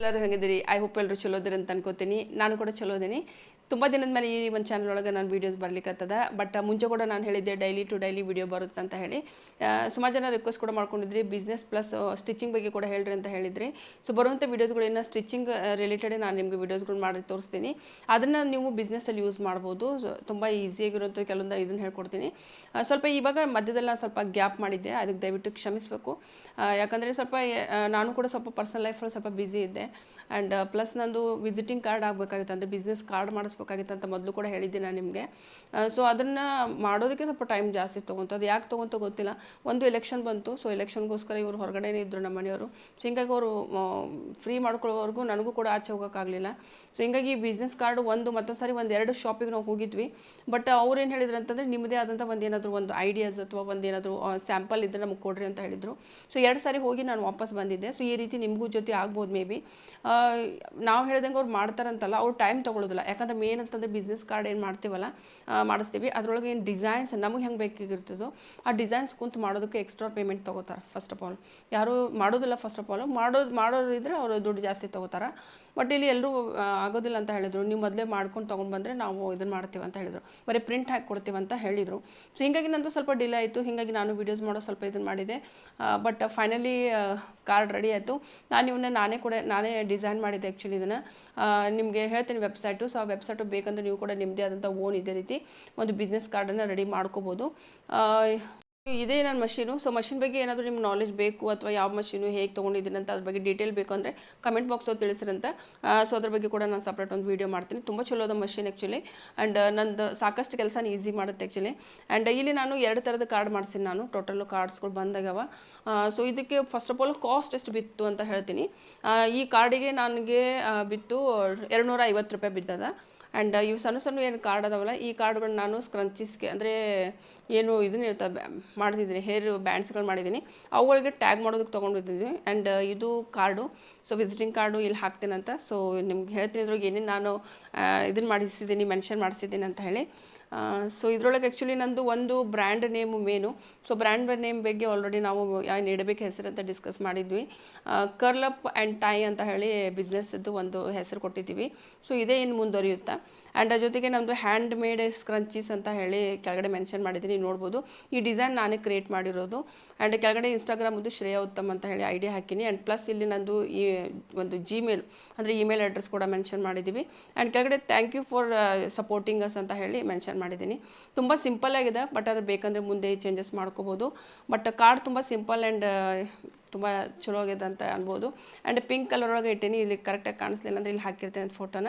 ಎಲ್ಲರೂ ಹೆಂಗಿದ್ದೀರಿ? I hope ಎಲ್ಲರೂ ಚಲೋ ಇದ್ದೀರಿ ಅಂತ ಅನ್ಕೋತೀನಿ. ನಾನು ಕೂಡ ಚಲೋ ಇದೀನಿ ತುಂಬ ದಿನದ ಮೇಲೆ ಈ ಒಂದು ಚಾನಲ್ ಒಳಗೆ ನಾನು ವೀಡಿಯೋಸ್ ಬರ್ಲಿಕ್ಕತ್ತದ ಬಟ್ ಮುಂಚೆ ಕೂಡ ನಾನು ಹೇಳಿದ್ದೆ ಡೈಲಿ ಟು ಡೈಲಿ ವೀಡಿಯೋ ಬರುತ್ತೆ ಅಂತ ಹೇಳಿ. ಸುಮಾರು ಜನ ರಿಕ್ವೆಸ್ಟ್ ಕೂಡ ಮಾಡ್ಕೊಂಡಿದ್ರಿ. ಬಿಸ್ನೆಸ್ ಪ್ಲಸ್ ಸ್ಟಿಚಿಂಗ್ ಬಗ್ಗೆ ಕೂಡ ಹೇಳ್ರಿ ಅಂತ ಹೇಳಿದ್ರಿ. ಸೊ ಬರುವಂಥ ವೀಡಿಯೋಸ್ಗಳನ್ನ ಸ್ಟಿಚಿಂಗ್ ರಿಲೇಟೆಡ್ ನಾನು ನಿಮಗೆ ವೀಡಿಯೋಸ್ಗಳು ಮಾಡಿ ತೋರಿಸ್ತೀನಿ. ಅದನ್ನು ನೀವು ಬಿಸ್ನೆಸ್ಸಲ್ಲಿ ಯೂಸ್ ಮಾಡ್ಬೋದು. ತುಂಬ ಈಸಿಯಾಗಿರುವಂಥ ಕೆಲವೊಂದು ಇದನ್ನು ಹೇಳ್ಕೊಡ್ತೀನಿ. ಸ್ವಲ್ಪ ಇವಾಗ ಮಧ್ಯದಲ್ಲಿ ನಾನು ಸ್ವಲ್ಪ ಗ್ಯಾಪ್ ಮಾಡಿದ್ದೆ. ಅದಕ್ಕೆ ದಯವಿಟ್ಟು ಕ್ಷಮಿಸಬೇಕು. ಯಾಕಂದರೆ ಸ್ವಲ್ಪ ನಾನು ಕೂಡ ಸ್ವಲ್ಪ ಪರ್ಸನಲ್ ಲೈಫಲ್ಲಿ ಸ್ವಲ್ಪ ಬ್ಯುಸಿ ಇದ್ದೆ. ಆ್ಯಂಡ್ ಪ್ಲಸ್ ನಂದು ವಿಸಿಟಿಂಗ್ ಕಾರ್ಡ್ ಆಗಬೇಕಾಗಿತ್ತು. ಅಂದರೆ ಬಿಸ್ನೆಸ್ ಕಾರ್ಡ್ ಮಾಡಿಸ್ಬೇಕಾಗಿತ್ತು ಅಂತ ಮೊದಲು ಕೂಡ ಹೇಳಿದ್ದೆ ನಾನು ನಿಮಗೆ. ಸೊ ಅದನ್ನು ಮಾಡೋದಕ್ಕೆ ಸ್ವಲ್ಪ ಟೈಮ್ ಜಾಸ್ತಿ ತೊಗೊಂತು ಅದು ಯಾಕೆ ತೊಗೊಂತ ಗೊತ್ತಿಲ್ಲ. ಒಂದು ಎಲೆಕ್ಷನ್ ಬಂತು. ಸೊ ಎಲೆಕ್ಷನ್ಗೋಸ್ಕರ ಇವರು ಹೊರಗಡೆನೇ ಇದ್ದರು ನಮ್ಮ ಮನೆಯವರು. ಸೊ ಹಿಂಗಾಗಿ ಅವರು ಫ್ರೀ ಮಾಡ್ಕೊಳ್ಳೋವರೆಗೂ ನನಗೂ ಕೂಡ ಆಚೆ ಹೋಗೋಕ್ಕಾಗಲಿಲ್ಲ ಸೊ ಹಿಂಗಾಗಿ ಈ ಬಿಸ್ನೆಸ್ ಕಾರ್ಡ್ ಒಂದು ಮತ್ತೊಂದು ಸಾರಿ ಒಂದು ಎರಡು ಶಾಪಿಗೆ ನಾವು ಹೋಗಿದ್ವಿ. ಬಟ್ ಅವ್ರು ಏನು ಹೇಳಿದ್ರು ಅಂತಂದರೆ ನಿಮ್ಮದೇ ಆದಂಥ ಒಂದು ಏನಾದರೂ ಒಂದು ಐಡಿಯಾಸ್ ಅಥವಾ ಒಂದು ಏನಾದರೂ ಸ್ಯಾಂಪಲ್ ಇದ್ದರೆ ನಮಗೆ ಕೊಡ್ರಿ ಅಂತ ಹೇಳಿದರು. ಸೊ ಎರಡು ಸಾರಿ ಹೋಗಿ ನಾನು ವಾಪಸ್ ಬಂದಿದ್ದೆ. ಸೊ ಈ ರೀತಿ ನಿಮಗೂ ಜೊತೆ ಆಗ್ಬೋದು ಮೇ ಬಿ ನಾವು ಹೇಳ್ದಂಗೆ ಅವ್ರು ಮಾಡ್ತಾರಂತಲ್ಲ, ಅವ್ರು ಟೈಮ್ ತೊಗೊಳ್ಳೋದಿಲ್ಲ ಯಾಕಂದ್ರೆ ಮೇನ್ ಅಂತಂದರೆ ಬಿಸ್ನೆಸ್ ಕಾರ್ಡ್ ಏನು ಮಾಡ್ತೀವಲ್ಲ ಮಾಡಿಸ್ತೀವಿ. ಅದರೊಳಗೆ ಏನು ಡಿಸೈನ್ಸ್ ನಮಗೆ ಹೆಂಗೆ ಬೇಕಾಗಿರ್ತದೋ, ಆ ಡಿಸೈನ್ಸ್ ಕುಂತು ಮಾಡೋದಕ್ಕೆ ಎಕ್ಸ್ಟ್ರಾ ಪೇಮೆಂಟ್ ತೊಗೋತಾರೆ ಫಸ್ಟ್ ಆಫ್ ಆಲ್ ಯಾರು ಮಾಡೋದಿಲ್ಲ ಫಸ್ಟ್ ಆಫ್ ಆಲ್ ಮಾಡೋದು ಮಾಡೋರು ಇದ್ದರೆ ಅವರು ದುಡ್ಡು ಜಾಸ್ತಿ ತೊಗೋತಾರೆ. ಬಟ್ ಇಲ್ಲಿ ಎಲ್ಲರೂ ಆಗೋದಿಲ್ಲ ಅಂತ ಹೇಳಿದರು. ನೀವು ಮೊದಲೇ ಮಾಡ್ಕೊಂಡು ತೊಗೊಂಡು ಬಂದರೆ ನಾವು ಇದನ್ನು ಮಾಡ್ತೀವಿ ಅಂತ ಹೇಳಿದರು. ಬರೀ ಪ್ರಿಂಟ್ ಹಾಕಿ ಕೊಡ್ತೀವಿ ಅಂತ ಹೇಳಿದರು. ಸೊ ಹಿಂಗಾಗಿ ನಂದು ಸ್ವಲ್ಪ ಡಿಲೇ ಆಯಿತು. ಹಿಂಗಾಗಿ ನಾನು ವೀಡಿಯೋಸ್ ಮಾಡೋ ಸ್ವಲ್ಪ ಇದನ್ನು ಮಾಡಿದೆ. ಬಟ್ ಫೈನಲಿ ಕಾರ್ಡ್ ರೆಡಿ ಆಯಿತು. ನಾನು ಇವನ್ನ ನಾನೇ ಕೂಡ, ನಾನೇ ಡಿಸೈನ್ ಮಾಡಿದ್ದೆ ಆ್ಯಕ್ಚುಲಿ ಇದನ್ನು. ನಿಮಗೆ ಹೇಳ್ತೀನಿ ವೆಬ್ಸೈಟು ಸೊ ಆ ವೆಬ್ಸೈಟು ಬೇಕಂದ್ರೆ ನೀವು ಕೂಡ ನಿಮ್ಮದೇ ಆದಂಥ ಓನ್ ಇದೇ ರೀತಿ ಒಂದು ಬಿಸ್ನೆಸ್ ಕಾರ್ಡನ್ನು ರೆಡಿ ಮಾಡ್ಕೋಬೋದು. ಇದೇ ನನ್ನ ಮಷೀನು. ಸೊ ಮಷಿನ್ ಬಗ್ಗೆ ಏನಾದರೂ ನಿಮ್ಗೆ ನಾಲೆಜ್ ಬೇಕು ಅಥವಾ ಯಾವ ಮಷೀನು ಹೇಗೆ ತೊಗೊಂಡಿದ್ದೀನಿ ಅಂತ ಅದ್ರ ಬಗ್ಗೆ ಡೀಟೇಲ್ ಬೇಕು ಅಂದರೆ ಕಮೆಂಟ್ ಬಾಕ್ಸ್ ತಿಳಿಸಿರಂತ. ಸೊ ಅದ್ರ ಬಗ್ಗೆ ಕೂಡ ನಾನು ಸಪ್ರೇಟ್ ಒಂದು ವೀಡಿಯೋ ಮಾಡ್ತೀನಿ. ತುಂಬ ಚಲೋ ಅದ ಮಷೀನ್ ಆ್ಯಕ್ಚುಲಿ ಆ್ಯಂಡ್ ನಂದು ಸಾಕಷ್ಟು ಕೆಲಸನ ಈಸಿ ಮಾಡುತ್ತೆ ಆ್ಯಕ್ಚುಲಿ ಆ್ಯಂಡ್ ಇಲ್ಲಿ ನಾನು ಎರಡು ಥರದ ಕಾರ್ಡ್ ಮಾಡ್ತೀನಿ ನಾನು. ಟೋಟಲ್ ಕಾರ್ಡ್ಸ್ಗಳು ಬಂದಾಗವ. ಸೊ ಇದಕ್ಕೆ ಫಸ್ಟ್ ಆಫ್ ಆಲ್ ಕಾಸ್ಟ್ ಎಷ್ಟು ಬಿತ್ತು ಅಂತ ಹೇಳ್ತೀನಿ. ಈ ಕಾರ್ಡಿಗೆ ನನಗೆ ಬಿತ್ತು ಎರಡು ನೂರ ಐವತ್ತು ರೂಪಾಯಿ ಬಿದ್ದದ. ಆ್ಯಂಡ್ ಇವು ಸಣ್ಣ ಸಣ್ಣ ಏನು ಕಾರ್ಡ್ ಅದಾವಲ್ಲ, ಈ ಕಾರ್ಡ್ಗಳನ್ನ ನಾನು ಸ್ಕ್ರಂಚಿಸ್ಗೆ ಅಂದರೆ ಏನು ಇದನ್ನ ಇರ್ತವೆ ಮಾಡ್ತಿದ್ದೀನಿ ಹೇರ್ ಬ್ಯಾಂಡ್ಸ್ಗಳು ಮಾಡಿದ್ದೀನಿ. ಅವುಗಳಿಗೆ ಟ್ಯಾಗ್ ಮಾಡೋದಕ್ಕೆ ತೊಗೊಂಡಿದ್ದೀನಿ. ಆ್ಯಂಡ್ ಇದು ಕಾರ್ಡು ಸೊ ವಿಸಿಟಿಂಗ್ ಕಾರ್ಡು ಇಲ್ಲಿ ಹಾಕ್ತೀನಂತ. ಸೊ ನಿಮ್ಗೆ ಹೇಳ್ತೀನಿ ಇದ್ರೊಳಗೆ ಏನೇನು ನಾನು ಇದನ್ನು ಮಾಡಿಸಿದ್ದೀನಿ ಮೆನ್ಷನ್ ಮಾಡಿಸಿದ್ದೀನಿ ಅಂತ ಹೇಳಿ. ಸೊ ಇದರೊಳಗೆ ಆ್ಯಕ್ಚುಲಿ ನಂದು ಒಂದು ಬ್ರ್ಯಾಂಡ್ ನೇಮು ಮೇನು. ಸೊ ಬ್ರ್ಯಾಂಡ್ ನೇಮ್ ಬಗ್ಗೆ ಆಲ್ರೆಡಿ ನಾವು ಏನು ಇಡಬೇಕು ಹೆಸರು ಅಂತ ಡಿಸ್ಕಸ್ ಮಾಡಿದ್ವಿ. ಕರ್ಲಪ್ ಆ್ಯಂಡ್ ಟೈ ಅಂತ ಹೇಳಿ ಬಿಸ್ನೆಸ್ದು ಒಂದು ಹೆಸರು ಕೊಟ್ಟಿದ್ದೀವಿ. ಸೊ ಇದೇ ಇನ್ನು ಮುಂದುವರಿಯುತ್ತೆ? ಆ್ಯಂಡ್ ಜೊತೆಗೆ ನಮ್ಮದು ಹ್ಯಾಂಡ್ ಮೇಡ್ ಸ್ಕ್ರಂಚೀಸ್ ಅಂತ ಹೇಳಿ ಕೆಳಗಡೆ ಮೆನ್ಷನ್ ಮಾಡಿದ್ದೀನಿ ನೋಡ್ಬೋದು. ಈ ಡಿಸೈನ್ ನಾನೇ ಕ್ರಿಯೇಟ್ ಮಾಡಿರೋದು. ಆ್ಯಂಡ್ ಕೆಳಗಡೆ ಇನ್ಸ್ಟಾಗ್ರಾಮದ್ದು ಶ್ರೇಯ ಉತ್ತಮ್ ಅಂತ ಹೇಳಿ ಐಡಿಯಾ ಹಾಕಿನಿ. ಆ್ಯಂಡ್ ಪ್ಲಸ್ ಇಲ್ಲಿ ನಂದು ಈ ಒಂದು ಜಿಮೇಲ್ ಅಂದರೆ ಇಮೇಲ್ ಅಡ್ರೆಸ್ ಕೂಡ ಮೆನ್ಷನ್ ಮಾಡಿದ್ದೀವಿ. ಆ್ಯಂಡ್ ಕೆಳಗಡೆ thank you for supporting us ಅಂತ ಹೇಳಿ ಮೆನ್ಷನ್ ಮಾಡಿದ್ದೀನಿ. ತುಂಬ ಸಿಂಪಲ್ ಆಗಿದೆ ಬಟ್ ಅದು ಬೇಕಂದರೆ ಮುಂದೆ ಚೇಂಜಸ್ ಮಾಡ್ಕೋಬೋದು. ಬಟ್ ಕಾರ್ಡ್ ತುಂಬ ಸಿಂಪಲ್ ಆ್ಯಂಡ್ ತುಂಬ ಚಲೋ ಆಗಿದೆ ಅಂತ ಅನ್ಬೋದು. ಆ್ಯಂಡ್ ಪಿಂಕ್ ಕಲರ್ ಒಳಗೆ ಇಟ್ಟೀನಿ, ಇಲ್ಲಿ ಕರೆಕ್ಟಾಗಿ ಕಾಣಿಸ್ಲಿಲ್ಲ ಅಂದರೆ ಇಲ್ಲಿ ಹಾಕಿರ್ತೇನೆ ಫೋಟೋನ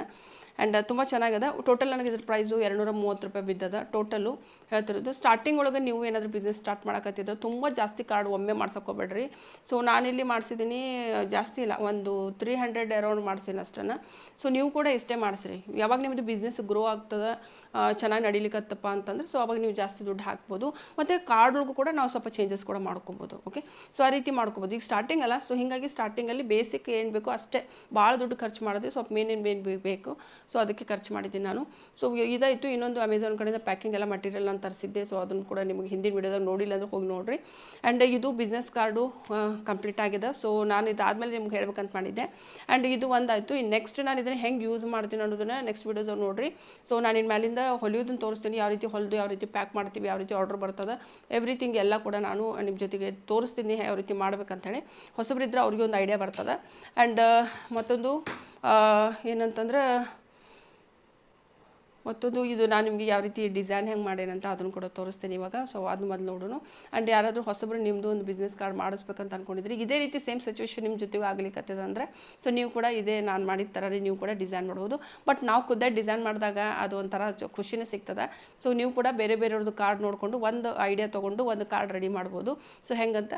ಆ್ಯಂಡ್ ತುಂಬ ಚೆನ್ನಾಗಿದೆ. ಟೋಟಲ್ ನನಗೆ ಇದ್ರ ಪ್ರೈಸು ಎರಡುನೂರ ಮೂವತ್ತು ರೂಪಾಯಿ ಬಿದ್ದದ ಟೋಟಲು ಹೇಳ್ತಿರೋದು. ಸ್ಟಾರ್ಟಿಂಗ್ ಒಳಗೆ ನೀವು ಏನಾದರೂ ಬಿಸ್ನೆಸ್ ಸ್ಟಾರ್ಟ್ ಮಾಡೋಕತ್ತಿದ್ರೆ ತುಂಬ ಜಾಸ್ತಿ ಕಾರ್ಡ್ ಒಮ್ಮೆ ಮಾಡ್ಸೋಕೋಬೇಡ್ರಿ. ಸೊ ನಾನಿಲ್ಲಿ ಮಾಡಿಸಿದ್ದೀನಿ ಜಾಸ್ತಿ ಇಲ್ಲ, ಒಂದು ತ್ರೀ ಹಂಡ್ರೆಡ್ ಅರೌಂಡ್ ಮಾಡಿಸಿನಿ ಅಷ್ಟನ್ನು ಸೊ ನೀವು ಕೂಡ ಇಷ್ಟೇ ಮಾಡಿಸ್ರಿ. ಯಾವಾಗ ನಿಮ್ಮದು ಬಿಸ್ನೆಸ್ ಗ್ರೋ ಆಗ್ತದೆ ಚೆನ್ನಾಗಿ ನಡೀಲಿಕ್ಕತ್ತಪ್ಪ ಅಂತಂದ್ರೆ ಸೊ ಅವಾಗ ನೀವು ಜಾಸ್ತಿ ದುಡ್ಡು ಹಾಕ್ಬೋದು. ಮತ್ತು ಕಾರ್ಡ್ಗಳಿಗೂ ಕೂಡ ನಾವು ಸ್ವಲ್ಪ ಚೇಂಜಸ್ ಕೂಡ ಮಾಡ್ಕೊಬೋದು ಓಕೆ ಸೊ ಆ ರೀತಿ ಮಾಡ್ಕೊಬೋದು. ಈಗ ಸ್ಟಾರ್ಟಿಂಗ್ ಅಲ್ಲ ಸೊ ಹೀಗಾಗಿ ಸ್ಟಾರ್ಟಿಂಗಲ್ಲಿ ಬೇಸಿಕ್ ಏನು ಬೇಕೋ ಅಷ್ಟೇ. ಭಾಳ ದುಡ್ಡು ಖರ್ಚು ಮಾಡಿದ್ರೆ ಸ್ವಲ್ಪ ಮೇನೇನು ಮೇನ್ ಬೇಕು ಸೊ ಅದಕ್ಕೆ ಖರ್ಚು ಮಾಡಿದ್ದೀನಿ ನಾನು. ಸೊ ಇದಾಯಿತು, ಇನ್ನೊಂದು ಅಮೆಝಾನ್ ಕಡೆಯಿಂದ ಪ್ಯಾಕಿಂಗ್ ಎಲ್ಲ ಮಟೀರಿಯಲ್ ತರಿಸಿದ್ದೆ ಸೊ ಅದನ್ನು ಕೂಡ ನಿಮಗೆ ಹಿಂದಿನ ವಿಡಿಯೋದಾಗ ನೋಡಿಲ್ಲ ಅಂದ್ರೆ ಹೋಗಿ ನೋಡಿರಿ. ಆ್ಯಂಡ್ ಇದು ಬಿಸ್ನೆಸ್ ಕಾರ್ಡು ಕಂಪ್ಲೀಟ್ ಆಗಿದೆ. ಸೊ ನಾನು ಇದಾದಮೇಲೆ ನಿಮ್ಗೆ ಹೇಳ್ಬೇಕಂತ ಮಾಡಿದ್ದೆ. ಆ್ಯಂಡ್ ಇದು ಒಂದಾಯಿತು. ಇನ್ನು ನೆಕ್ಸ್ಟ್ ನಾನು ಇದನ್ನು ಹೆಂಗೆ ಯೂಸ್ ಮಾಡ್ತೀನಿ ಅನ್ನೋದನ್ನು ನೆಕ್ಸ್ಟ್ ವಿಡಿಯೋದಾಗ ನೋಡಿರಿ. ಸೊ ನಾನು ಇನ್ನು ಮೇಲಿಂದ ಹೊಲಿಯೋದನ್ನು ತೋರಿಸ್ತೀನಿ. ಯಾವ ರೀತಿ ಹೊಲಿದು, ಯಾವ ರೀತಿ ಪ್ಯಾಕ್ ಮಾಡ್ತೀವಿ, ಯಾವ ರೀತಿ ಆರ್ಡರ್ ಬರ್ತದೆ ಎವ್ರಿಥಿಂಗ್ ಎಲ್ಲ ಕೂಡ ನಾನು ನಿಮ್ಮ ಜೊತೆಗೆ ತೋರಿಸ್ತೀನಿ, ಯಾವ ರೀತಿ ಮಾಡ್ಬೇಕಂತೇಳಿ ಹೊಸಬ್ರಿದ್ರೆ ಅವ್ರಿಗೆ ಒಂದು ಐಡಿಯಾ ಬರ್ತದೆ. ಆ್ಯಂಡ್ ಮತ್ತೊಂದು ಏನಂತಂದ್ರೆ ಮತ್ತೊಂದು ಇದು ನಾನು ನಿಮಗೆ ಯಾವ ರೀತಿ ಡಿಸೈನ್ ಹೆಂಗೆ ಮಾಡೇನಂತ ಅದನ್ನು ಕೂಡ ತೋರಿಸ್ತೀನಿ ಇವಾಗ. ಸೊ ಅದು ಮೊದಲು ನೋಡೋಣ. ಆ್ಯಂಡ್ ಯಾರಾದರೂ ಹೊಸಬ್ರು ನಿಮ್ಮದು ಒಂದು ಬಿಸ್ನೆಸ್ ಕಾರ್ಡ್ ಮಾಡಿಸ್ಬೇಕಂತ ಅಂದ್ಕೊಂಡಿದ್ರಿ ಇದೇ ರೀತಿ ಸೇಮ್ ಸಿಚುವೇಶನ್ ನಿಮ್ಮ ಜೊತೆಗೂ ಆಗಲಿಕ್ಕೆ ಅಂದರೆ ಸೊ ನೀವು ಕೂಡ ಇದೇ ನಾನು ಮಾಡಿದ ಥರನೇ ನೀವು ಕೂಡ ಡಿಸೈನ್ ಮಾಡ್ಬೋದು. ಬಟ್ ನಾವು ಖುದ್ದೇ ಡಿಸೈನ್ ಮಾಡಿದಾಗ ಅದು ಒಂಥರ ಖುಷಿನೇ ಸಿಗ್ತದೆ. ಸೊ ನೀವು ಕೂಡ ಬೇರೆ ಬೇರೆಯವ್ರದ್ದು ಕಾರ್ಡ್ ನೋಡಿಕೊಂಡು ಒಂದು ಐಡಿಯಾ ತೊಗೊಂಡು ಒಂದು ಕಾರ್ಡ್ ರೆಡಿ ಮಾಡ್ಬೋದು. ಸೊ ಹೆಂಗಂತ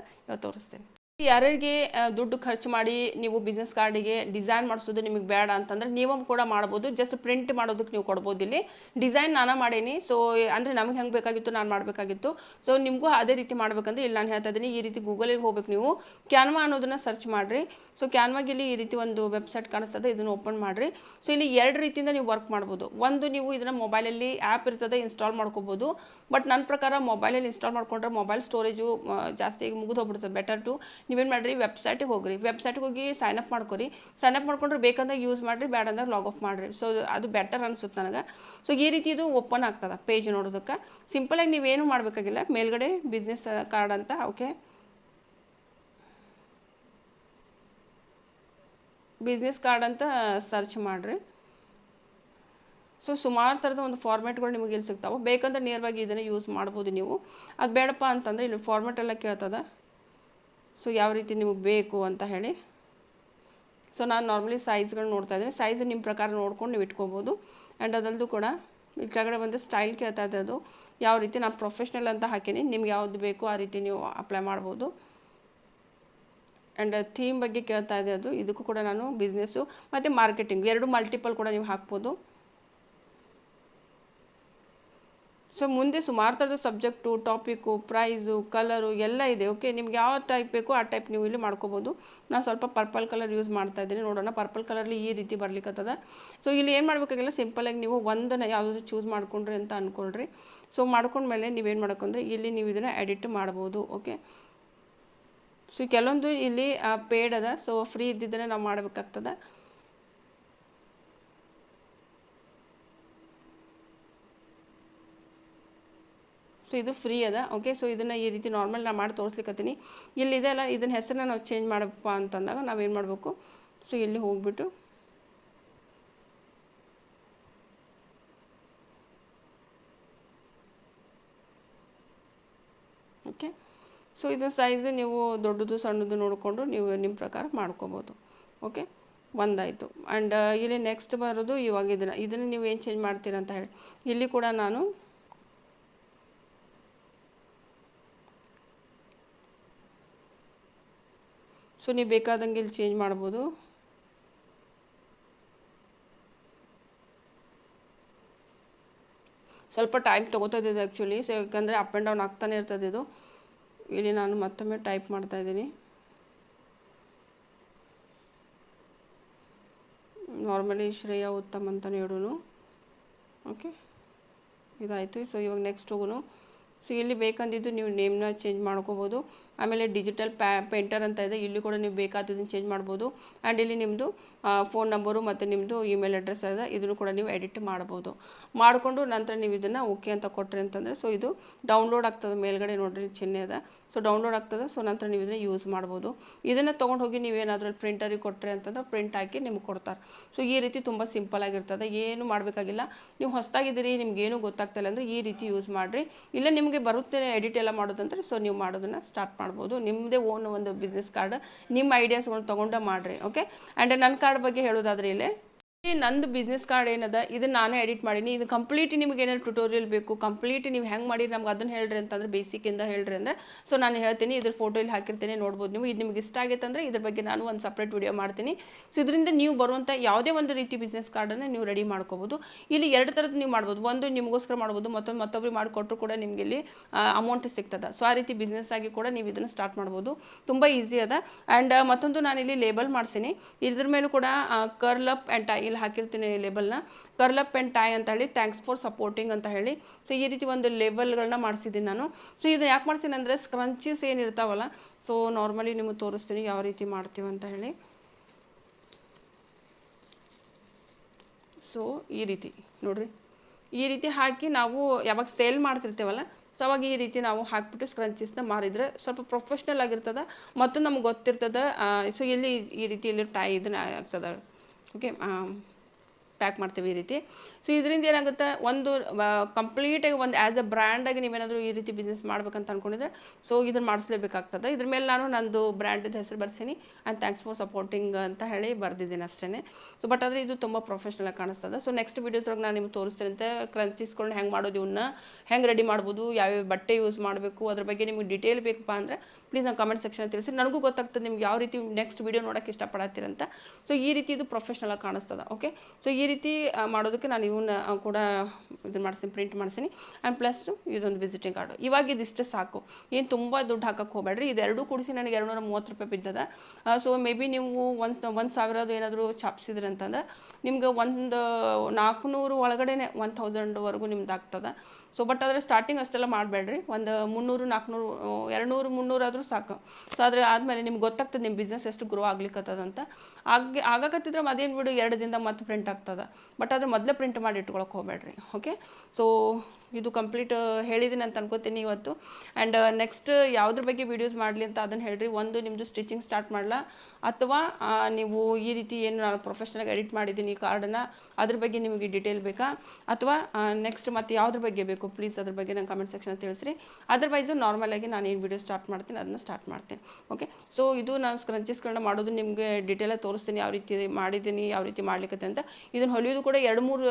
ತೋರಿಸ್ತೀನಿ. ಯಾರಿಗೆ ದುಡ್ಡು ಖರ್ಚು ಮಾಡಿ ನೀವು ಬಿಸ್ನೆಸ್ ಕಾರ್ಡಿಗೆ ಡಿಸೈನ್ ಮಾಡಿಸೋದು ನಿಮಗೆ ಬೇಡ ಅಂತಂದ್ರೆ ನೀವು ಕೂಡ ಮಾಡ್ಬೋದು. ಜಸ್ಟ್ ಪ್ರಿಂಟ್ ಮಾಡೋದಕ್ಕೆ ನೀವು ಕೊಡ್ಬೋದು ಇಲ್ಲಿ. ಡಿಸೈನ್ ನಾನು ಮಾಡೇನಿ. ಸೊ ಅಂದರೆ ನಮ್ಗೆ ಹೆಂಗೆ ಬೇಕಾಗಿತ್ತು ನಾನು ಮಾಡಬೇಕಾಗಿತ್ತು. ಸೊ ನಿಮಗೂ ಅದೇ ರೀತಿ ಮಾಡಬೇಕಂದ್ರೆ ಇಲ್ಲಿ ನಾನು ಹೇಳ್ತಾ ಇದ್ದೀನಿ, ಈ ರೀತಿ ಗೂಗಲಿಗೆ ಹೋಗ್ಬೇಕು ನೀವು. ಕ್ಯಾನ್ವಾ ಅನ್ನೋದನ್ನು ಸರ್ಚ್ ಮಾಡಿರಿ. ಸೊ ಕ್ಯಾನ್ವಾಗೆ ಇಲ್ಲಿ ಈ ರೀತಿ ಒಂದು ವೆಬ್ಸೈಟ್ ಕಾಣಿಸ್ತದೆ, ಇದನ್ನು ಓಪನ್ ಮಾಡಿರಿ. ಸೊ ಇಲ್ಲಿ ಎರಡು ರೀತಿಯಿಂದ ನೀವು ವರ್ಕ್ ಮಾಡ್ಬೋದು. ಒಂದು ನೀವು ಇದನ್ನು ಮೊಬೈಲಲ್ಲಿ ಆ್ಯಪ್ ಇರ್ತದೆ ಇನ್ಸ್ಟಾಲ್ ಮಾಡ್ಕೋಬೋದು. ಬಟ್ ನನ್ನ ಪ್ರಕಾರ ಮೊಬೈಲಲ್ಲಿ ಇನ್ಸ್ಟಾಲ್ ಮಾಡಿಕೊಂಡ್ರೆ ಮೊಬೈಲ್ ಸ್ಟೋರೇಜು ಜಾಸ್ತಿ ಮುಗಿದು ಹೋಗ್ಬಿಡ್ತದೆ ಬೆಟರ್ ಟು ನೀವೇನು ಮಾಡಿರಿ ವೆಬ್ಸೈಟಿಗೆ ಹೋಗ್ರಿ. ವೆಬ್ಸೈಟ್ಗೆ ಹೋಗಿ ಸೈನ್ ಅಪ್ ಮಾಡ್ಕೊರಿ. ಸೈನ್ ಅಪ್ ಮಾಡ್ಕೊಂಡ್ರೆ ಬೇಕಂದಾಗ ಯೂಸ್ ಮಾಡಿರಿ ಬ್ಯಾಡ ಅಂದಾಗ ಲಾಗ್ ಆಫ್ ಮಾಡಿರಿ. ಸೊ ಅದು ಬೆಟರ್ ಅನ್ಸುತ್ತೆ ನನಗೆ. ಸೊ ಈ ರೀತಿ ಇದು ಓಪನ್ ಆಗ್ತದೆ ಪೇಜ್ ನೋಡೋದಕ್ಕೆ. ಸಿಂಪಲಾಗಿ ನೀವೇನು ಮಾಡಬೇಕಾಗಿಲ್ಲ. ಮೇಲ್ಗಡೆ ಬಿಸ್ನೆಸ್ ಕಾರ್ಡ್ ಅಂತ ಓಕೆ ಬಿಸ್ನೆಸ್ ಕಾರ್ಡ್ ಅಂತ ಸರ್ಚ್ ಮಾಡಿರಿ. ಸೊ ಸುಮಾರು ಥರದ ಒಂದು ಫಾರ್ಮ್ಯಾಟ್ಗಳು ನಿಮಗೆ ಇಲ್ಲಿ ಸಿಗ್ತಾವೆ. ಬೇಕಂದ್ರೆ ನೇರವಾಗಿ ಇದನ್ನು ಯೂಸ್ ಮಾಡ್ಬೋದು ನೀವು. ಅದು ಬೇಡಪ್ಪ ಅಂತಂದರೆ ಇಲ್ಲಿ ಫಾರ್ಮ್ಯಾಟ್ ಎಲ್ಲ ಕೇಳ್ತದೆ. ಸೊ ಯಾವ ರೀತಿ ನಿಮಗೆ ಬೇಕು ಅಂತ ಹೇಳಿ. ಸೊ ನಾನು ನಾರ್ಮಲಿ ಸೈಜ್ಗಳು ನೋಡ್ತಾ ಇದ್ದೀನಿ. ಸೈಜ್ ನಿಮ್ಮ ಪ್ರಕಾರ ನೋಡ್ಕೊಂಡು ನೀವು ಇಟ್ಕೋಬೋದು. ಆ್ಯಂಡ್ ಅದಲ್ಲದು ಕೂಡ ಈ ಕೆಳಗಡೆ ಬಂದು ಸ್ಟೈಲ್ ಕೇಳ್ತಾ ಅದು. ಯಾವ ರೀತಿ ನಾನು ಪ್ರೊಫೆಷ್ನಲ್ ಅಂತ ಹಾಕೀನಿ, ನಿಮ್ಗೆ ಯಾವ್ದು ಬೇಕು ಆ ರೀತಿ ನೀವು ಅಪ್ಲೈ ಮಾಡ್ಬೋದು. ಆ್ಯಂಡ್ ಥೀಮ್ ಬಗ್ಗೆ ಕೇಳ್ತಾ ಇದೆ ಅದು. ಇದಕ್ಕೂ ಕೂಡ ನಾನು ಬಿಸ್ನೆಸ್ಸು ಮತ್ತು ಮಾರ್ಕೆಟಿಂಗ್ ಎರಡು ಮಲ್ಟಿಪಲ್ ಕೂಡ ನೀವು ಹಾಕ್ಬೋದು. ಸೊ ಮುಂದೆ ಸುಮಾರು ಥರದ ಸಬ್ಜೆಕ್ಟು ಟಾಪಿಕ್ಕು ಪ್ರೈಸು ಕಲರು ಎಲ್ಲ ಇದೆ. ಓಕೆ ನಿಮ್ಗೆ ಯಾವ ಟೈಪ್ ಬೇಕು ಆ ಟೈಪ್ ನೀವು ಇಲ್ಲಿ ಮಾಡ್ಕೋಬೋದು. ನಾನು ಸ್ವಲ್ಪ ಪರ್ಪಲ್ ಕಲರ್ ಯೂಸ್ ಮಾಡ್ತಾ ಇದ್ದೀನಿ. ನೋಡೋಣ ಪರ್ಪಲ್ ಕಲರ್ಲಿ ಈ ರೀತಿ ಬರ್ಲಿಕ್ಕತ್ತದ ಸೊ ಇಲ್ಲಿ ಏನು ಮಾಡಬೇಕಾಗಿಲ್ಲ ಸಿಂಪಲಾಗಿ ನೀವು ಒಂದನ್ನು ಯಾವುದಾದ್ರು ಚೂಸ್ ಮಾಡಿಕೊಂಡ್ರಿ ಅಂತ ಅಂದ್ಕೊಳ್ರಿ ಸೊ ಮಾಡ್ಕೊಂಡ್ಮೇಲೆ ನೀವೇನು ಮಾಡ್ಕೊಂಡ್ರೆ ಇಲ್ಲಿ ನೀವು ಇದನ್ನು ಎಡಿಟ್ ಮಾಡ್ಬೋದು. ಓಕೆ ಸೊ ಕೆಲವೊಂದು ಇಲ್ಲಿ ಪೇಡ್ ಅದ. ಸೊ ಫ್ರೀ ಇದ್ದಿದ್ದನ್ನು ನಾವು ಮಾಡಬೇಕಾಗ್ತದೆ. ಸೊ ಇದು ಫ್ರೀ ಅದ. ಓಕೆ ಸೊ ಇದನ್ನು ಈ ರೀತಿ ನಾರ್ಮಲ್ ನಾನು ಮಾಡಿ ತೋರಿಸ್ಲಿಕ್ಕತ್ತೀನಿ ಇಲ್ಲಿದೆ ಅಲ್ಲ, ಇದನ್ನ ಹೆಸರನ್ನ ನಾವು ಚೇಂಜ್ ಮಾಡಪ್ಪ ಅಂತಂದಾಗ ನಾವೇನು ಮಾಡಬೇಕು? ಸೊ ಇಲ್ಲಿ ಹೋಗ್ಬಿಟ್ಟು ಓಕೆ ಸೊ ಇದು ಸೈಜ್ ನೀವು ದೊಡ್ಡದು ಸಣ್ಣದು ನೋಡಿಕೊಂಡು ನೀವು ನಿಮ್ಮ ಪ್ರಕಾರ ಮಾಡ್ಕೋಬೋದು. ಓಕೆ ಒಂದಾಯಿತು. ಆ್ಯಂಡ್ ಇಲ್ಲಿ ನೆಕ್ಸ್ಟ್ ಬರೋದು ಇವಾಗ ಇದನ್ನು. ಇದನ್ನು ನೀವು ಏನು ಚೇಂಜ್ ಮಾಡ್ತೀರಂತ ಹೇಳಿ. ಇಲ್ಲಿ ಕೂಡ ನಾನು ಸೊ ನೀವು ಬೇಕಾದಂಗೆ ಇಲ್ಲಿ ಚೇಂಜ್ ಮಾಡ್ಬೋದು. ಸ್ವಲ್ಪ ಟೈಮ್ ತೊಗೋತದೆ ಇದು ಆ್ಯಕ್ಚುಲಿ ಸೊ ಯಾಕಂದರೆ ಅಪ್ ಆ್ಯಂಡ್ ಡೌನ್ ಆಗ್ತಾನೆ ಇರ್ತದೆ ಇದು. ಇಲ್ಲಿ ನಾನು ಮತ್ತೊಮ್ಮೆ ಟೈಪ್ ಮಾಡ್ತಾ ಇದ್ದೀನಿ. ನಾರ್ಮಲಿ ಶ್ರೇಯ ಉತ್ತಮ್ ಅಂತಲೇ ಹೇಳೋನು. ಓಕೆ ಇದಾಯಿತು. ಸೊ ಇವಾಗ ನೆಕ್ಸ್ಟ್ ಹೋಗೋನು. ಸೊ ಇಲ್ಲಿ ಬೇಕಂದಿದ್ದು ನೀವು ನೇಮ್ನ ಚೇಂಜ್ ಮಾಡ್ಕೋಬೋದು. ಆಮೇಲೆ ಡಿಜಿಟಲ್ ಪೇಂಟರ್ ಅಂತ ಇದೆ. ಇಲ್ಲಿ ಕೂಡ ನೀವು ಬೇಕಾದದನ್ನು ಚೇಂಜ್ ಮಾಡ್ಬೋದು. ಆ್ಯಂಡ್ ಇಲ್ಲಿ ನಿಮ್ಮದು ಫೋನ್ ನಂಬರು ಮತ್ತು ನಿಮ್ಮದು ಇಮೇಲ್ ಅಡ್ರೆಸ್ ಇದೆ ಇದನ್ನು ಕೂಡ ನೀವು ಎಡಿಟ್ ಮಾಡ್ಬೋದು. ಮಾಡಿಕೊಂಡು ನಂತರ ನೀವು ಇದನ್ನು ಓಕೆ ಅಂತ ಕೊಟ್ಟರೆ ಅಂತಂದರೆ ಸೊ ಇದು ಡೌನ್ಲೋಡ್ ಆಗ್ತದೆ ಮೇಲ್ಗಡೆ ನೋಡ್ರಿ ಚಿಹ್ನೆ ಇದೆ ಸೊ ಡೌನ್ಲೋಡ್ ಆಗ್ತದೆ ಸೊ ನಂತರ ನೀವು ಇದನ್ನು ಯೂಸ್ ಮಾಡ್ಬೋದು. ಇದನ್ನು ತೊಗೊಂಡು ಹೋಗಿ ನೀವೇನಾದರೂ ಪ್ರಿಂಟರಿಗೆ ಕೊಟ್ಟರೆ ಅಂತಂದ್ರೆ ಪ್ರಿಂಟ್ ಹಾಕಿ ನಿಮ್ಗೆ ಕೊಡ್ತಾರೆ. ಸೊ ಈ ರೀತಿ ತುಂಬ ಸಿಂಪಲ್ ಆಗಿರ್ತದೆ. ಏನು ಮಾಡಬೇಕಾಗಿಲ್ಲ. ನೀವು ಹೊಸದಾಗಿದ್ದೀರಿ ನಿಮ್ಗೇನು ಗೊತ್ತಾಗ್ತಿಲ್ಲ ಅಂದರೆ ಈ ರೀತಿ ಯೂಸ್ ಮಾಡಿರಿ. ಇಲ್ಲ ನಿಮಗೆ ಬರುತ್ತೆ ಎಡಿಟ್ ಎಲ್ಲ ಮಾಡೋದಂದ್ರೆ ಸೊ ನೀವು ಮಾಡೋದನ್ನು ಸ್ಟಾರ್ಟ್ ಮಾಡ್ಬೋದು. ನಿಮ್ಮದೇ ಓನ್ ಒಂದು ಬಿಸ್ನೆಸ್ ಕಾರ್ಡ್ ನಿಮ್ಮ ಐಡಿಯಾಸ್ಗಳನ್ನ ತೊಗೊಂಡು ಮಾಡಿರಿ ಓಕೆ ಆ್ಯಂಡ್ ನನ್ನ ಕಾರ್ಡ್ ಬಗ್ಗೆ ಹೇಳೋದಾದ್ರೆ ಇಲ್ಲಿ ನಂದು ಬಿಸ್ನೆಸ್ ಕಾರ್ಡ್ ಏನದ? ಇದನ್ನ ನಾನೇ ಎಡಿಟ್ ಮಾಡೀನಿ. ಇದು ಕಂಪ್ಲೀಟ್ ನಿಮ್ಗೆ ಏನಾದ್ರು ಟ್ಯುಟೋರಿಯಲ್ ಬೇಕು ಕಂಪ್ಲೀಟ್ ನೀವು ಹೆಂಗೆ ಮಾಡಿ ನಮ್ಗೆ ಅದನ್ನ ಹೇಳ್ರಿ ಅಂತಂದ್ರೆ ಇಂದ ಹೇಳ್ರಿ ಅಂದರೆ ಸೊ ನಾನು ಹೇಳ್ತೀನಿ, ಇದ್ರ ಫೋಟೋ ಇಲ್ಲಿ ಹಾಕಿರ್ತೀನಿ, ನೋಡ್ಬೋದು ನೀವು. ಇದು ನಿಮ್ಗೆ ಇಷ್ಟ ಆಗೈತೆ ಅಂದರೆ ಇದ್ರ ಬಗ್ಗೆ ನಾನು ಒಂದು ಸಪ್ರೇಟ್ ವಿಡಿಯೋ ಮಾಡ್ತೀನಿ. ಸೊ ಇದರಿಂದ ನೀವು ಬರುವಂಥ ಯಾವುದೇ ಒಂದು ರೀತಿ ಬಿಸ್ನೆಸ್ ಕಾರ್ಡನ್ನು ನೀವು ರೆಡಿ ಮಾಡ್ಕೋಬೋದು. ಇಲ್ಲಿ ಎರಡು ಥರದ್ದು ನೀವು ಮಾಡ್ಬೋದು. ಒಂದು ನಿಮಗೋಸ್ಕರ ಮಾಡ್ಬೋದು, ಮತ್ತೊಂದು ಮತ್ತೊಬ್ಬರು ಮಾಡಿಕೊಟ್ರು ಕೂಡ ನಿಮಗೆ ಇಲ್ಲಿ ಅಮೌಂಟ್ ಸಿಗ್ತದೆ. ಸೊ ಆ ರೀತಿ ಬಿಸ್ನೆಸ್ ಆಗಿ ಕೂಡ ನೀವು ಇದನ್ನು ಸ್ಟಾರ್ಟ್ ಮಾಡ್ಬೋದು. ತುಂಬ ಈಸಿ ಅದ. ಆ್ಯಂಡ್ ಮತ್ತೊಂದು ನಾನು ಇಲ್ಲಿ ಲೇಬಲ್ ಮಾಡ್ತೀನಿ ಇದ್ರ ಮೇಲೂ ಕೂಡ ಕರ್ಲ್ ಅಪ್ ಆ್ಯಂಡ್ ಟೈ ಇಲ್ಲಿ ಹಾಕಿರ್ತೀನಿ ಲೇಬಲ್ನ ಕರ್ಲಪ್ ಆ್ಯಂಡ್ ಟೈ ಅಂತ ಹೇಳಿ ಥ್ಯಾಂಕ್ಸ್ ಫಾರ್ ಸಪೋರ್ಟಿಂಗ್ ಅಂತ ಹೇಳಿ. ಸೊ ಈ ರೀತಿ ಒಂದು ಲೇಬಲ್ಗಳನ್ನ ಮಾಡಿಸಿದ್ದೀನಿ ನಾನು. ಸೊ ಇದು ಯಾಕೆ ಮಾಡ್ತೀನಿ ಅಂದರೆ ಸ್ಕ್ರಂಚೀಸ್ ಏನಿರ್ತಾವಲ್ಲ ಸೊ ನಾರ್ಮಲಿ ನಿಮಗೆ ತೋರಿಸ್ತೀನಿ ಯಾವ ರೀತಿ ಮಾಡ್ತೀವಿ ಅಂತ ಹೇಳಿ. ಸೊ ಈ ರೀತಿ ನೋಡ್ರಿ. ಈ ರೀತಿ ಹಾಕಿ ನಾವು ಯಾವಾಗ ಸೇಲ್ ಮಾಡ್ತಿರ್ತೇವಲ್ಲ ಸೊ ಅವಾಗ ಈ ರೀತಿ ನಾವು ಹಾಕ್ಬಿಟ್ಟು ಸ್ಕ್ರಂಚೀಸ್ನ ಮಾರಿದರೆ ಸ್ವಲ್ಪ ಪ್ರೊಫೆಷ್ನಲ್ ಆಗಿರ್ತದೆ, ಮತ್ತು ನಮ್ಗೆ ಗೊತ್ತಿರ್ತದೆ ಸೊ ಇಲ್ಲಿ ಈ ರೀತಿ ಇಲ್ಲಿ ಟೈ ಇದನ್ನ ಆಗ್ತದೆ. ಓಕೆ ಪ್ಯಾಕ್ ಮಾಡ್ತೀವಿ ಈ ರೀತಿ. ಸೊ ಇದರಿಂದ ಏನಾಗುತ್ತೆ? ಒಂದು ಕಂಪ್ಲೀಟಾಗಿ ಒಂದು ಆ್ಯಸ್ ಅ ಬ್ರ್ಯಾಂಡಾಗಿ ನೀವೇನಾದರೂ ಈ ರೀತಿ ಬಿಸ್ನೆಸ್ ಮಾಡ್ಬೇಕಂತ ಅಂದ್ಕೊಂಡಿದ್ರೆ ಸೊ ಇದನ್ನು ಮಾಡಿಸ್ಲೇಬೇಕಾಗ್ತದೆ. ಇದ್ರ ಮೇಲೆ ನಾನು ನಂದು ಬ್ರ್ಯಾಂಡಿದ ಹೆಸರು ಬರ್ಸೀನಿ. ಆ್ಯಂಡ್ ಥ್ಯಾಂಕ್ಸ್ ಫಾರ್ ಸಪೋರ್ಟಿಂಗ್ ಅಂತ ಹೇಳಿ ಬರ್ದಿದ್ದೀನಿ ಅಷ್ಟೇ ಸೊ ಬಟ್ ಆದರೆ ಇದು ತುಂಬ ಪ್ರೊಫೆಷ್ನಲ್ ಆಗಿ ಕಾಣಿಸ್ತದೆ. ಸೊ ನೆಕ್ಸ್ಟ್ ವೀಡಿಯೋಸ್ ಒಳಗೆ ನಾನು ನಿಮ್ಗೆ ತೋರಿಸ್ತೀನಿ ಅಂತ ಕ್ರಂಚಿಸ್ಗಳನ್ನ ಹೆಂಗೆ ಮಾಡೋದು ಇವನ್ನ ಹೆಂಗೆ ರೆಡಿ ಮಾಡ್ಬೋದು, ಯಾವ್ಯಾವ ಬಟ್ಟೆ ಯೂಸ್ ಮಾಡಬೇಕು, ಅದ್ರ ಬಗ್ಗೆ ನಿಮಗೆ ಡೀಟೇಲ್ ಬೇಕಪ್ಪ ಅಂದರೆ ಪ್ಲೀಸ್ ನಾನು ಕಮೆಂಟ್ ಸೆಕ್ಷನ್ ತಿಳಿಸಿ. ನನಗೂ ಗೊತ್ತಾಗ್ತದೆ ನಿಮ್ಗೆ ಯಾವ ರೀತಿ ನೆಕ್ಸ್ಟ್ ವೀಡಿಯೋ ನೋಡೋಕ್ಕೆ ಇಷ್ಟಪಡತ್ತೀರಂತ ಸೊ ಈ ರೀತಿ ಇದು ಪ್ರೊಫೆಷ್ನಲಾಗಿ ಕಾಣಿಸ್ತದೆ ಓಕೆ ಸೊ ಈ ರೀತಿ ಮಾಡೋದಕ್ಕೆ ನಾನು ಇವನ್ನ ಕೂಡ ಇದನ್ನು ಮಾಡಿಸ್ತೀನಿ ಪ್ರಿಂಟ್ ಮಾಡಿಸ್ತೀನಿ ಆ್ಯಂಡ್ ಪ್ಲಸ್ ಇದೊಂದು ವಿಸಿಟಿಂಗ್ ಕಾರ್ಡು ಇವಾಗ ಇದಿಷ್ಟು ಸಾಕು. ಏನು ತುಂಬ ದುಡ್ಡು ಹಾಕಕ್ಕೆ ಹೋಗ್ಬೇಡ್ರಿ. ಇದೆರಡೂ ಕೂಡಿಸಿ ನನಗೆ ಎರಡು ನೂರ ಮೂವತ್ತು ರೂಪಾಯಿ ಬಿದ್ದದ. ಸೊ ಮೇ ಬಿ ನೀವು ಒಂದು ಒಂದು ಸಾವಿರದ್ದು ಏನಾದರೂ ಛಾಪ್ಸಿದ್ರಿ ಅಂತಂದ್ರೆ, ನಿಮ್ಗೆ ಒಂದು ನಾಲ್ಕುನೂರು ಒಳಗಡೆ ಒನ್ ತೌಸಂಡ್ವರೆಗೂ ನಿಮ್ದು ಆಗ್ತದೆ. ಸೊ ಬಟ್ ಆದರೆ ಸ್ಟಾರ್ಟಿಂಗ್ ಅಷ್ಟೆಲ್ಲ ಮಾಡಬೇಡ್ರಿ. ಒಂದು ಮುನ್ನೂರು ನಾಲ್ಕುನೂರು ಎರಡುನೂರು, ಮುನ್ನೂರು ಆದರೂ ಸಾಕು. ಸೊ ಆದರೆ ಆದಮೇಲೆ ನಿಮ್ಗೆ ಗೊತ್ತಾಗ್ತದೆ ನಿಮ್ಮ ಬಿಸ್ನೆಸ್ ಎಷ್ಟು ಗ್ರೋ ಆಗ್ಲಿಕ್ಕತ್ತದಂತ ಆಗಿ ಆಗಕತ್ತಿದ್ರೆ ಅದೇನು ಬಿಡು ಎರಡು ದಿನದ ಮತ್ತೆ ಪ್ರಿಂಟ್ ಆಗ್ತದೆ. ಬಟ್ ಆದರೆ ಮೊದಲೇ ಪ್ರಿಂಟ್ ಮಾಡಿ ಇಟ್ಕೊಳಕ್ಕೆ ಹೋಗ್ಬೇಡ್ರಿ ಓಕೆ ಸೊ ಇದು ಕಂಪ್ಲೀಟ್ ಹೇಳಿದ್ದೀನಿ ಅಂತ ಅನ್ಕೋತೀನಿ ಇವತ್ತು. ಆ್ಯಂಡ್ ನೆಕ್ಸ್ಟ್ ಯಾವುದ್ರ ಬಗ್ಗೆ ವೀಡಿಯೋಸ್ ಮಾಡಲಿ ಅಂತ ಅದನ್ನು ಹೇಳ್ರಿ. ಒಂದು ನಿಮ್ಮದು ಸ್ಟಿಚಿಂಗ್ ಸ್ಟಾರ್ಟ್ ಮಾಡಲಾ? ಅಥವಾ ನೀವು ಈ ರೀತಿ ಏನು ನಾನು ಪ್ರೊಫೆಷ್ನಲಾಗಿ ಎಡಿಟ್ ಮಾಡಿದ್ದೀನಿ ಕಾರ್ಡನ್ನು ಅದ್ರ ಬಗ್ಗೆ ನಿಮಗೆ ಡಿಟೇಲ್ ಬೇಕಾ? ಅಥವಾ ನೆಕ್ಸ್ಟ್ ಮತ್ತೆ ಯಾವುದ್ರ ಬಗ್ಗೆ ಬೇಕು? ಪ್ಲೀಸ್ ಅದ್ರ ಬಗ್ಗೆ ನಂಗೆ ಕಮೆಂಟ್ ಸೆಕ್ಷನ್ ತಿಳಿಸ್ರಿ. ಅದರ್ವೈಸು ನಾರ್ಮಲಾಗಿ ನಾನು ಏನು ವೀಡಿಯೋ ಸ್ಟಾರ್ಟ್ ಮಾಡ್ತೀನಿ, ಅದನ್ನ ಸ್ಟಾರ್ಟ್ ಮಾಡ್ತೀನಿ. ಓಕೆ ಸೊ ಇದು ನಾನು ಸ್ಕ್ರಂಚಸ್ಗಳನ್ನ ಮಾಡೋದು ನಿಮಗೆ ಡೀಟೇಲಾಗಿ ತೋರಿಸ್ತೀನಿ ಯಾವ ರೀತಿ ಮಾಡಿದ್ದೀನಿ, ಯಾವ ರೀತಿ ಮಾಡ್ಲಿಕ್ಕೆ ಅಂತ. ಇದನ್ನು ಹೊಲಿಯೋದು ಕೂಡ ಎರಡು ಮೂರು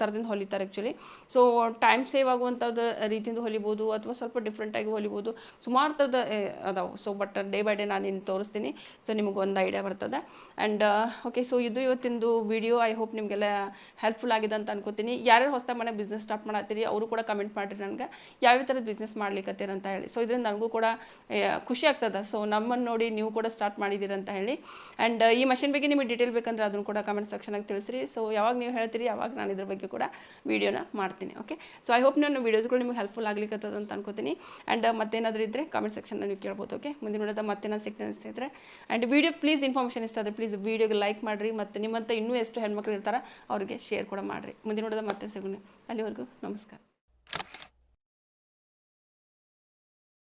ಥರದಿಂದ ಹೊಲಿತಾರೆ ಆ್ಯಕ್ಚುಲಿ ಸೊ ಟೈಮ್ ಸೇವ್ ಆಗುವಂಥದ್ದು ರೀತಿಯಿಂದ ಹೊಲಿಬೋದು ಅಥವಾ ಸ್ವಲ್ಪ ಡಿಫ್ರೆಂಟಾಗಿ ಹೊಲಿಬೋದು. ಸುಮಾರು ಥರದ ಅದಾವೆ. So but day by day ನಾನು ಇನ್ನು ತೋರಿಸ್ತೀನಿ. ಸೊ ನಿಮಗೆ ಒಂದು ಐಡಿಯಾ ಬರ್ತದೆ. ಆ್ಯಂಡ್ ಓಕೆ ಸೊ ಇದು ಇವತ್ತಿಂದು ವಿಡಿಯೋ ಐ ಹೋಪ್ ನಿಮಗೆಲ್ಲ ಹೆಲ್ಪ್ಫುಲ್ ಆಗಿದೆ ಅಂತ ಅನ್ಕೋತೀನಿ. ಯಾರ್ಯಾರು ಹೊಸ ಮನೆ ಬಿಸ್ನೆಸ್ ಸ್ಟಾರ್ಟ್ ಮಾಡತ್ತೀರಿ ಅವರು ಕೂಡ ಕಮೆಂಟ್ ಮಾಡಿರಿ ನನಗೆ. ಯಾವ ಥರದ ಬಿಸ್ನೆಸ್ ಮಾಡ್ಲಿಕ್ಕತ್ತೀರ ಅಂತ ಹೇಳಿ. ಸೊ ಇದರಿಂದ ನನಗೂ ಕೂಡ ಖುಷಿ ಆಗ್ತದೆ. ಸೊ ನಮ್ಮನ್ನು ನೋಡಿ ನೀವು ಕೂಡ ಸ್ಟಾರ್ಟ್ ಮಾಡಿದ್ದೀರಂತ ಅಂತ ಹೇಳಿ. ಆ್ಯಂಡ್ ಈ ಮಷಿನ್ ಬಗ್ಗೆ ನಿಮಗೆ ಡೀಟೇಲ್ ಬೇಕಂದ್ರೆ ಅದನ್ನು ಕೂಡ ಕಮೆಂಟ್ ಸೆಕ್ಷನಾಗಿ ತಿಳಿಸ್ರಿ. ಸೊ ಯಾವಾಗ ನೀವು ಹೇಳ್ತೀರಿ ಯಾವಾಗ ನಾನು ಇದ್ರ ಬಗ್ಗೆ ಕೂಡ ವೀಡಿಯೋನ ಮಾಡ್ತೀನಿ ಓಕೆ ಸೊ ಐ ಹೋಪ್ ನಾನು ವೀಡಿಯೋಸ್ಗಳು ನಿಮಗೆ ಹೆಲ್ಪ್ಫುಲ್ ಆಗ್ಲಿಕ್ಕತ್ತದ ಅಂತ ಅನ್ಕೋತೀನಿ. ಆ್ಯಂಡ್ ಮತ್ತೇನಾದರೂ ಇದ್ದರೆ ಕಮೆಂಟ್ ಸೆಕ್ಷನ್ ನೀವು ಕೇಳ್ಬೋದು ಓಕೆ ಮುಂದಿನ ನೋಡೋದ ಮತ್ತೆ ನಾನು ಸಿಗ್ತೇನೆ ಅನಿಸ್ತಿದ್ರೆ ಆ್ಯಂಡ್ ವೀಡಿಯೋ ಪ್ಲೀಸ್ ಇನ್ಫಾರ್ಮೇಷನ್ ಇಷ್ಟ ಆದರೆ ಪ್ಲೀಸ್ ವೀಡಿಯೋಗೆ ಲೈಕ್ ಮಾಡಿರಿ. ಮತ್ತು ನಿಮ್ಮಂತ ಇನ್ನೂ ಎಷ್ಟು ಹೆಣ್ಮಕ್ಳು ಇರ್ತಾರೆ, ಅವರಿಗೆ ಶೇರ್ ಕೂಡ ಮಾಡಿರಿ. ಮುಂದಿನ ನೋಡೋದ ಮತ್ತೆ ಸಿಗೋಣ. ಅಲ್ಲಿವರೆಗೂ ನಮಸ್ಕಾರ.